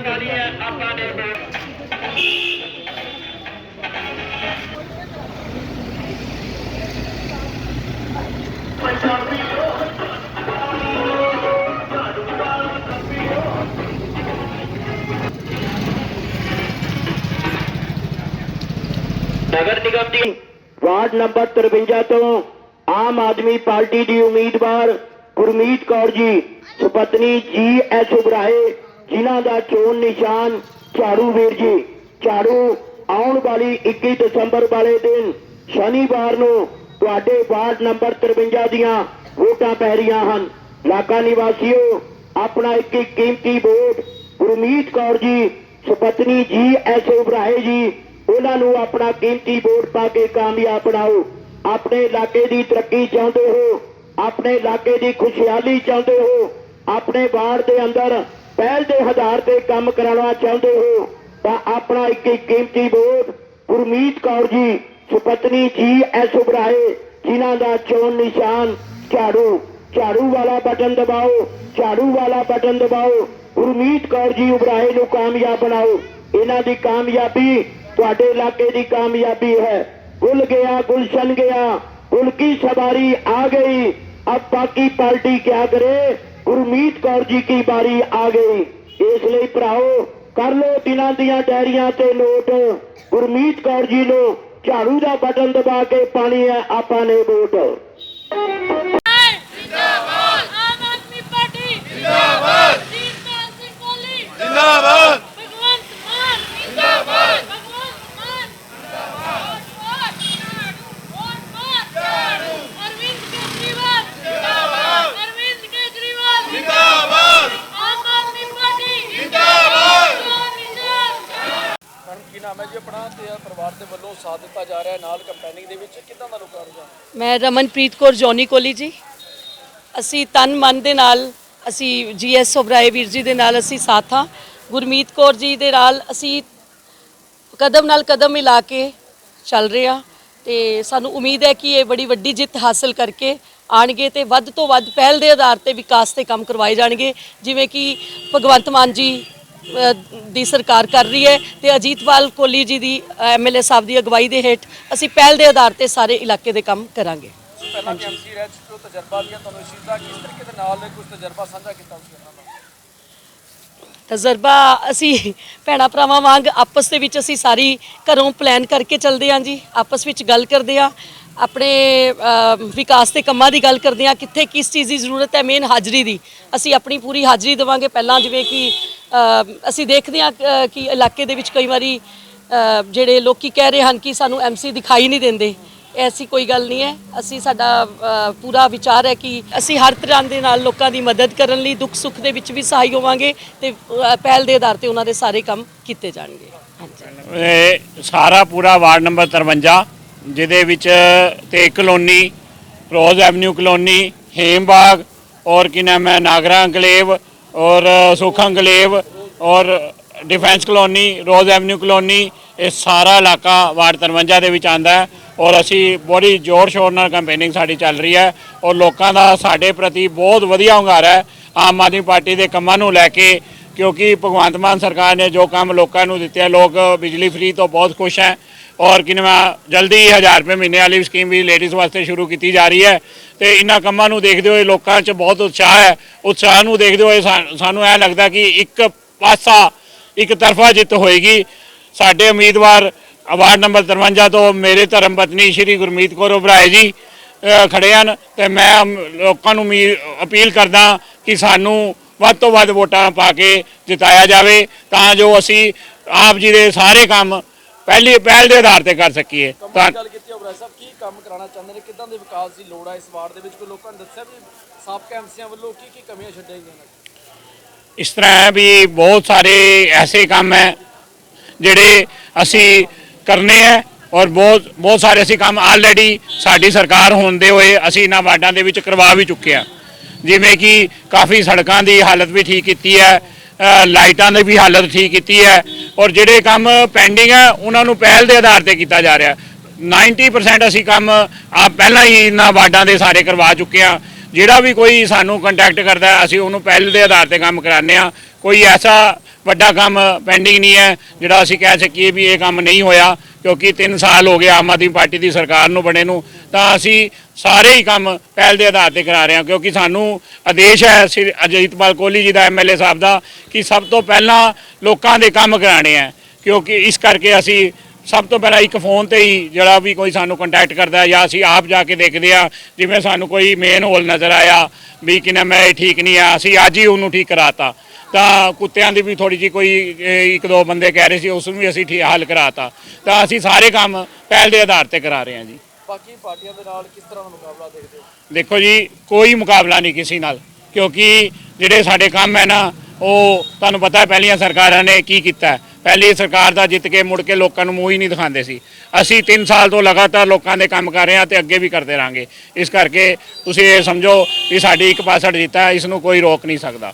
ਪਾਣੀ ਹੈ ਆਪਾਂ ਨੇ ਵੋਟ ਨਗਰ ਨਿਗਮ ਦੀ ਵਾਰਡ ਨੰਬਰ 53 ਤੋਂ ਗੁਰਮੀਤ ਕੌਰ ਜੀ, ਸੁਪਤਨੀ ਜੀ, ਐਸ ਉਬਰਾਏ ਜਿਨ੍ਹਾਂ ਦਾ ਚੋਣ ਨਿਸ਼ਾਨ ਝਾੜੂ ਵੀਰ ਜੀ। ਝਾੜੂ ਆਉਣ ਵਾਲੀ 21 ਦਸੰਬਰ ਵਾਲੇ ਦਿਨ ਸ਼ਨੀਵਾਰ ਨੂੰ ਤੁਹਾਡੇ ਵਾਰਡ ਨੰਬਰ 53 ਦੀਆਂ ਵੋਟਾਂ ਪੈ ਰਹੀਆਂ ਹਨ। ਇਲਾਕਾ ਨਿਵਾਸੀਓ, ਆਪਣਾ ਇੱਕ ਇੱਕ ਕੀਮਤੀ ਵੋਟ ਗੁਰਮੀਤ ਕੌਰ ਜੀ, ਸੁਪਤਨੀ ਜੀ, ਐਸ ਉਬਰਾਏ ਜੀ, ਉਹਨਾਂ ਨੂੰ ਆਪਣਾ ਕੀਮਤੀ ਵੋਟ ਪਾ ਕੇ ਕਾਮਯਾਬ ਬਣਾਓ। ਆਪਣੇ ਇਲਾਕੇ ਦੀ ਤਰੱਕੀ ਚਾਹੁੰਦੇ ਹੋ? ਆਪਣੇ ਇਲਾਕੇ ਦੀ ਖੁਸ਼ਹਾਲੀ ਚਾਹੁੰਦੇ ਹੋ, ਆਪਣੇ ਵਾਰਡ ਦੇ ਅੰਦਰ ਪਹਿਲ ਦੇ ਆਧਾਰ ਤੇ ਕੰਮ ਕਰਾਉਣਾ ਚਾਹੁੰਦੇ ਹੋ, ਤਾਂ ਆਪਣਾ ਇੱਕ ਕੀਮਤੀ vote Gurmeet Kaur ji, ਸੁਪਤਨੀ G S Oberoi ਜਿਨ੍ਹਾਂ ਦਾ ਚੋਣ ਨਿਸ਼ਾਨ ਝਾੜੂ ਝਾੜੂ ਵਾਲਾ ਬਟਨ ਦਬਾਓ, ਝਾੜੂ ਵਾਲਾ ਬਟਨ ਦਬਾਓ, ਗੁਰਮੀਤ ਕੌਰ ਜੀ ਉਬਰਾਏ ਨੂੰ ਕਾਮਯਾਬ ਬਣਾਓ। ਇਹਨਾਂ ਦੀ ਕਾਮਯਾਬੀ ਤੁਹਾਡੇ ਇਲਾਕੇ ਦੀ ਕਾਮਯਾਬੀ ਹੈ। ਗੁੱਲ ਗਿਆ, ਗੁਲਸ਼ਨ ਗਿਆ गुल की सवारी आ गई अब बाकी पार्टी क्या करे गुरमीत कौर जी की बारी आ गई ਇਸ ਲਈ ਭਰਾਓ ਕਰ ਲੋ ਦਿਨਾਂ ਦੀਆਂ ਡੈਰੀਆਂ ਤੇ ਨੋਟ ਗੁਰਮੀਤ ਕੌਰ ਜੀ ਨੂੰ ਝਾੜੂ ਦਾ ਬਟਨ ਦਬਾ ਕੇ ਪਾਣੀ ਹੈ ਆਪਾਂ ਨੇ ਵੋਟ ਜਿੰਦਾਬਾਦ ਆਮ ਆਦਮੀ ਪਾਰਟੀ ਜਿੰਦਾਬਾਦ ਜੀ ਆਪਣਾ ਤੇ ਪਰਿਵਾਰ ਦੇ ਵੱਲੋਂ ਸਾਥ ਦਿੱਤਾ ਜਾ ਰਿਹਾ ਨਾਲ ਕੰਪੇਨਿੰਗ ਦੇ ਵਿੱਚ। ਕਿੱਦਾਂ ਦਾ ਲੋਕਾਂ ਰੁਝਾਨ? ਮੈਂ ਰਮਨਪ੍ਰੀਤ ਕੌਰ ਜੋਨੀ ਕੋਲੀ ਜੀ। ਅਸੀਂ ਤਨ ਮਨ ਦੇ ਨਾਲ ਅਸੀਂ ਜੀਐਸ ਓਬਰਾਏ ਵੀਰ ਜੀ ਦੇ ਨਾਲ ਅਸੀਂ ਸਾਥ ਹਾਂ। ਗੁਰਮੀਤ ਕੌਰ ਜੀ ਦੇ ਨਾਲ ਅਸੀਂ ਕਦਮ ਨਾਲ ਕਦਮ ਮਿਲਾ ਕੇ ਚੱਲ ਰਹੇ ਹਾਂ ਤੇ ਸਾਨੂੰ ਉਮੀਦ ਹੈ ਕਿ ਇਹ ਬੜੀ ਵੱਡੀ ਜਿੱਤ ਹਾਸਲ ਕਰਕੇ ਆਣਗੇ ਤੇ ਵੱਧ ਤੋਂ ਵੱਧ ਪਹਿਲ ਦੇ ਆਧਾਰ ਤੇ ਵਿਕਾਸ ਤੇ ਕੰਮ ਕਰਵਾਏ ਜਾਣਗੇ। ਜਿਵੇਂ ਕਿ ਭਗਵੰਤ ਮਾਨ ਜੀ ਦੀ ਸਰਕਾਰ ਕਰ ਰਹੀ ਹੈ ਤੇ ਅਜੀਤਵਾਲ ਕੋਲੀ ਜੀ ਦੀ ਐਮਐਲਏ ਸਾਹਿਬ ਦੀ ਅਗਵਾਈ ਦੇ ਹੇਠ ਅਸੀਂ ਪਹਿਲ ਦੇ ਆਧਾਰ ਤੇ ਸਾਰੇ ਇਲਾਕੇ ਦੇ ਕੰਮ ਕਰਾਂਗੇ। ਪਹਿਲਾਂ ਰਹਿ ਚੁੱਕੇ ਤਜਰਬਾ ਵੀ ਹੈ ਤੁਹਾਨੂੰ ਇਸ ਚੀਜ਼ ਦਾ ਕਿਸ ਤਰੀਕੇ ਦੇ ਨਾਲ ਕੁਝ ਤਜਰਬਾ ਸਾਂਝਾ ਕੀਤਾ ਤੁਸੀਂ ਉਹਨਾਂ ਨਾਲ? ਤਜਰਬਾ ਅਸੀਂ ਭੈਣਾ ਭਰਾਵਾਂ ਵਾਂਗ ਆਪਸ ਦੇ ਵਿੱਚ ਅਸੀਂ ਸਾਰੀ ਘਰੋਂ ਪਲਾਨ ਕਰਕੇ ਚੱਲਦੇ ਹਾਂ ਜੀ ਆਪਸ ਵਿੱਚ ਗੱਲ ਕਰਦੇ ਹਾਂ ਆਪਣੇ ਵਿਕਾਸ ਦੇ ਕੰਮਾਂ ਦੀ ਗੱਲ ਕਰਦੇ ਹਾਂ ਕਿੱਥੇ ਕਿਸ ਚੀਜ਼ ਦੀ ਜ਼ਰੂਰਤ ਹੈ ਮੇਨ ਹਾਜ਼ਰੀ ਦੀ। ਅਸੀਂ ਆਪਣੀ ਪੂਰੀ ਹਾਜ਼ਰੀ ਦੇਵਾਂਗੇ ਪਹਿਲਾਂ ਜਿਵੇਂ ਕਿ ਅਸੀਂ ਦੇਖਦੇ ਹਾਂ ਕਿ ਇਲਾਕੇ ਦੇ ਵਿੱਚ ਕਈ ਵਾਰੀ ਜਿਹੜੇ ਲੋਕੀ ਕਹਿ ਰਹੇ ਹਨ ਕਿ ਸਾਨੂੰ ਐਮਸੀ ਦਿਖਾਈ ਨਹੀਂ ਦਿੰਦੇ। ਐਸੀ ਕੋਈ ਗੱਲ ਨਹੀਂ ਹੈ। ਅਸੀਂ ਸਾਡਾ ਪੂਰਾ ਵਿਚਾਰ ਹੈ ਕਿ ਅਸੀਂ ਹਰ ਤਰ੍ਹਾਂ ਦੇ ਨਾਲ ਲੋਕਾਂ ਦੀ ਮਦਦ ਕਰਨ ਲਈ, ਦੁੱਖ ਸੁੱਖ ਦੇ ਵਿੱਚ ਵੀ ਸਹਾਈ ਹੋਵਾਂਗੇ ਤੇ ਪਹਿਲ ਦੇ ਆਧਾਰ ਤੇ ਉਹਨਾਂ ਦੇ ਸਾਰੇ ਕੰਮ ਕੀਤੇ ਜਾਣਗੇ। ਇਹ ਸਾਰਾ ਪੂਰਾ ਵਾਰਡ ਨੰਬਰ 53 ਜਿਹਦੇ ਵਿੱਚ ਤੇ colony, Rose Avenue Colony, Hembagh, ਔਰ ਕੀ ਨਾਮ ਹੈ, ਨਾਗਰਾ ਅੰਕਲੇਵ ਔਰ ਸੁਖ ਅੰਕਲੇਵ ਔਰ defence colony, rose avenue colony, ਇਹ ਸਾਰਾ ਇਲਾਕਾ ਵਾਰਡ 53 ਦੇ ਵਿੱਚ ਆਂਦਾ ਹੈ ਔਰ ਅਸੀਂ ਬੜੀ ਜ਼ੋਰ ਸ਼ੋਰ ਨਾਲ ਕੰਪੇਨਿੰਗ ਸਾਡੀ ਚੱਲ ਰਹੀ ਹੈ ਔਰ ਲੋਕਾਂ ਦਾ ਸਾਡੇ ਪ੍ਰਤੀ ਬਹੁਤ ਵਧੀਆ ਹੁੰਗਾਰਾ ਹੈ। ਆਮ ਆਦਮੀ ਪਾਰਟੀ ਦੇ ਕੰਮਾਂ ਨੂੰ ਲੈ ਕੇ ਕਿਉਂਕਿ ਭਗਵੰਤ ਮਾਨ ਸਰਕਾਰ ਨੇ ਜੋ ਕੰਮ ਲੋਕਾਂ ਨੂੰ ਦਿੱਤੇ ਲੋਕ ਬਿਜਲੀ ਫ੍ਰੀ ਤੋਂ ਬਹੁਤ ਖੁਸ਼ ਹੈ ਔਰ ਕਿਨਵਾ ਜਲਦੀ 1000 ਰੁਪਏ ਮਹੀਨੇ ਵਾਲੀ ਸਕੀਮ ਵੀ ਲੇਡੀਜ਼ ਵਾਸਤੇ ਸ਼ੁਰੂ ਕੀਤੀ ਜਾ ਰਹੀ ਹੈ ਤੇ ਇਹਨਾਂ ਕੰਮਾਂ ਨੂੰ ਦੇਖਦੇ ਹੋਏ ਲੋਕਾਂ 'ਚ ਬਹੁਤ ਉਤਸ਼ਾਹ ਹੈ। ਉਤਸ਼ਾਹ ਨੂੰ ਦੇਖਦੇ ਹੋਏ ਸਾ- ਸਾਨੂੰ ਇਹ ਲੱਗਦਾ ਕਿ ਇੱਕ ਪਾਸਾ ਇੱਕ ਤਰਫਾ ਜਿੱਤ ਹੋਏਗੀ। ਸਾਡੇ ਉਮੀਦਵਾਰ ਵਾਰਡ ਨੰਬਰ 53 ਤੋਂ ਮੇਰੇ ਧਰਮ ਪਤਨੀ ਸ਼੍ਰੀ ਗੁਰਮੀਤ ਕੌਰ ਉਬਰਾਏ ਜੀ ਅ, ਖੜੇ ਹਨ ਤੇ ਮੈਂ ਲੋਕਾਂ ਨੂੰ ਅਪੀਲ ਕਰਦਾ ਕਿ ਸਾਨੂੰ ਵੱਧ ਤੋਂ ਵੱਧ ਵੋਟਾਂ ਪਾ ਕੇ ਜਿਤਾਇਆ ਜਾਵੇ ਤਾਂ ਜੋ ਅਸੀਂ ਆਪ ਜੀ ਦੇ ਸਾਰੇ ਕੰਮ ਪਹਿਲੀ ਪਹਿਲ ਦੇ ਆਧਾਰ ਤੇ ਕਰ ਸਕੀਏ। ਤਾਂ ਗੱਲ ਕੀਤੀ ਹੈ ਉਬਰਾਏ ਸਾਹਿਬ ਕੀ ਕੰਮ ਕਰਾਉਣਾ ਚਾਹੁੰਦੇ ਨੇ? ਕਿੱਦਾਂ ਦੇ ਵਿਕਾਸ ਦੀ ਲੋੜ ਹੈ ਇਸ ਵਾਰਡ ਦੇ ਵਿੱਚ? ਕੋਈ ਲੋਕਾਂ ਨੇ ਦੱਸਿਆ ਵੀ ਸਾਬਕਾ ਐਮਸੀਆਂ ਵੱਲੋਂ ਕੀ ਕੀ ਕਮੀਆਂ ਛੱਡੀਆਂ ਗਈਆਂ ਨੇ? ਇਸ ਤਰ੍ਹਾਂ ਹੈ ਵੀ ਬਹੁਤ ਸਾਰੇ ਐਸੇ ਕੰਮ ਹੈ ਜਿਹੜੇ ਅਸੀਂ ਕਰਨੇ ਹੈ ਔਰ ਬਹੁਤ ਬਹੁਤ ਸਾਰੇ ਅਸੀਂ ਕੰਮ ਆਲਰੇਡੀ ਸਾਡੀ ਸਰਕਾਰ ਹੋਣ ਦੇ ਹੋਏ ਅਸੀਂ ਇਹਨਾਂ ਵਾਰਡਾਂ ਦੇ ਵਿੱਚ ਕਰਵਾ ਵੀ ਚੁੱਕੇ ਆ ਜਿਵੇਂ ਕਿ ਕਾਫੀ ਸੜਕਾਂ ਦੀ ਹਾਲਤ ਵੀ ਠੀਕ ਕੀਤੀ ਹੈ ਲਾਈਟਾਂ ਦੀ ਵੀ ਹਾਲਤ ਠੀਕ ਕੀਤੀ ਹੈ ਔਰ ਜਿਹੜੇ ਕੰਮ ਪੈਂਡਿੰਗ ਹੈ, ਉਹਨਾਂ ਨੂੰ ਪਹਿਲ ਦੇ ਆਧਾਰ ਤੇ ਕੀਤਾ ਜਾ ਰਿਹਾ 90% ਅਸੀਂ ਕੰਮ ਆ ਪਹਿਲਾਂ ਹੀ ਇਹਨਾਂ ਵਾਰਡਾਂ ਦੇ ਸਾਰੇ ਕਰਵਾ ਚੁੱਕੇ ਆ ਜਿਹੜਾ ਵੀ ਕੋਈ ਸਾਨੂੰ ਕੰਟੈਕਟ ਕਰਦਾ ਅਸੀਂ ਉਹਨੂੰ ਪਹਿਲ ਦੇ ਆਧਾਰ ਤੇ ਕੰਮ ਕਰਾਉਂਦੇ ਆ ਕੋਈ ਐਸਾ ਵੱਡਾ ਕੰਮ ਪੈਂਡਿੰਗ ਨਹੀਂ ਹੈ, ਜਿਹੜਾ ਅਸੀਂ ਕਹਿ ਸਕੀਏ ਵੀ ਇਹ ਕੰਮ ਨਹੀਂ ਹੋਇਆ। ਕਿਉਂਕਿ 3 ਸਾਲ ਹੋ ਗਏ ਆਮ ਆਦਮੀ ਪਾਰਟੀ ਦੀ ਸਰਕਾਰ ਨੂੰ ਬਣੇ ਨੂੰ, ਤਾਂ ਅਸੀਂ ਸਾਰੇ ਹੀ ਕੰਮ ਪਹਿਲ ਦੇ ਆਧਾਰ ਤੇ ਕਰਾ ਰਹੇ ਹਾਂ, ਕਿਉਂਕਿ ਸਾਨੂੰ ਆਦੇਸ਼ ਹੈ ਸ੍ਰੀ ਅਜੀਤਪਾਲ ਕੋਹਲੀ ਜੀ ਦਾ ਐਮਐਲਏ ਸਾਹਿਬ ਦਾ, ਕਿ ਸਭ ਤੋਂ ਪਹਿਲਾਂ ਲੋਕਾਂ ਦੇ ਕੰਮ ਕਰਾਣੇ ਆ ਕਿਉਂਕਿ ਇਸ ਕਰਕੇ ਅਸੀਂ ਸਭ ਤੋਂ ਪਹਿਲਾਂ ਇੱਕ ਫੋਨ ਤੇ ਹੀ ਜਿਹੜਾ ਵੀ ਕੋਈ ਸਾਨੂੰ ਕੰਟੈਕਟ ਕਰਦਾ ਜਾਂ ਅਸੀਂ ਆਪ ਜਾ ਕੇ ਦੇਖਦੇ ਆ ਜਿਵੇਂ ਸਾਨੂੰ ਕੋਈ ਮੇਨ ਹੋਲ ਨਜ਼ਰ ਆਇਆ, ਵੀ ਕਿ ਨਾ ਮੈਂ ਇਹ ਠੀਕ ਨਹੀਂ ਆ, ਅਸੀਂ ਅੱਜ ਹੀ ਉਹਨੂੰ ਠੀਕ ਕਰਾਤਾ। ਤਾਂ ਕੁੱਤਿਆਂ ਦੀ ਵੀ ਥੋੜੀ ਜੀ ਕੋਈ ਇੱਕ ਦੋ ਬੰਦੇ ਕਹਿ ਰਹੇ ਸੀ ਉਸ ਨੂੰ ਵੀ ਅਸੀਂ ਠੀਕ ਹੱਲ ਕਰਾਤਾ। ਤਾਂ ਅਸੀਂ ਸਾਰੇ ਕੰਮ ਪਹਿਲ ਦੇ ਆਧਾਰ ਤੇ ਕਰਾ ਰਹੇ ਹਾਂ ਜੀ। ਬਾਕੀ ਪਾਰਟੀਆਂ ਦੇ ਨਾਲ ਕਿਸ ਤਰ੍ਹਾਂ ਦਾ ਮੁਕਾਬਲਾ ਦੇਖਦੇ ਹੋ? ਦੇਖੋ ਜੀ ਕੋਈ ਮੁਕਾਬਲਾ ਨਹੀਂ ਕਿਸੇ ਨਾਲ ਕਿਉਂਕਿ ਜਿਹੜੇ ਸਾਡੇ ਕੰਮ ਹੈ ਨਾ ਉਹ ਤੁਹਾਨੂੰ ਪਤਾ ਹੈ ਪਹਿਲੀਆਂ ਸਰਕਾਰਾਂ ਨੇ ਕੀ ਕੀਤਾ। ਪਹਿਲੀ ਸਰਕਾਰ ਦਾ ਜਿੱਤ ਕੇ ਮੁੜ ਕੇ ਲੋਕਾਂ ਨੂੰ ਮੂੰਹ ਹੀ ਨਹੀਂ ਦਿਖਾਉਂਦੇ ਸੀ। ਅਸੀਂ 3 ਸਾਲ ਤੋਂ ਲਗਾਤਾਰ ਲੋਕਾਂ ਦੇ ਕੰਮ ਕਰ ਰਹੇ ਹਾਂ ਤੇ ਅੱਗੇ ਵੀ ਕਰਦੇ ਰਾਂਗੇ ਇਸ ਕਰਕੇ ਤੁਸੀਂ ਇਹ ਸਮਝੋ ਕਿ ਸਾਡੀ ਇੱਕ ਪਾਸੜ ਜਿੱਤਾ ਇਸ ਨੂੰ ਕੋਈ ਰੋਕ ਨਹੀਂ ਸਕਦਾ।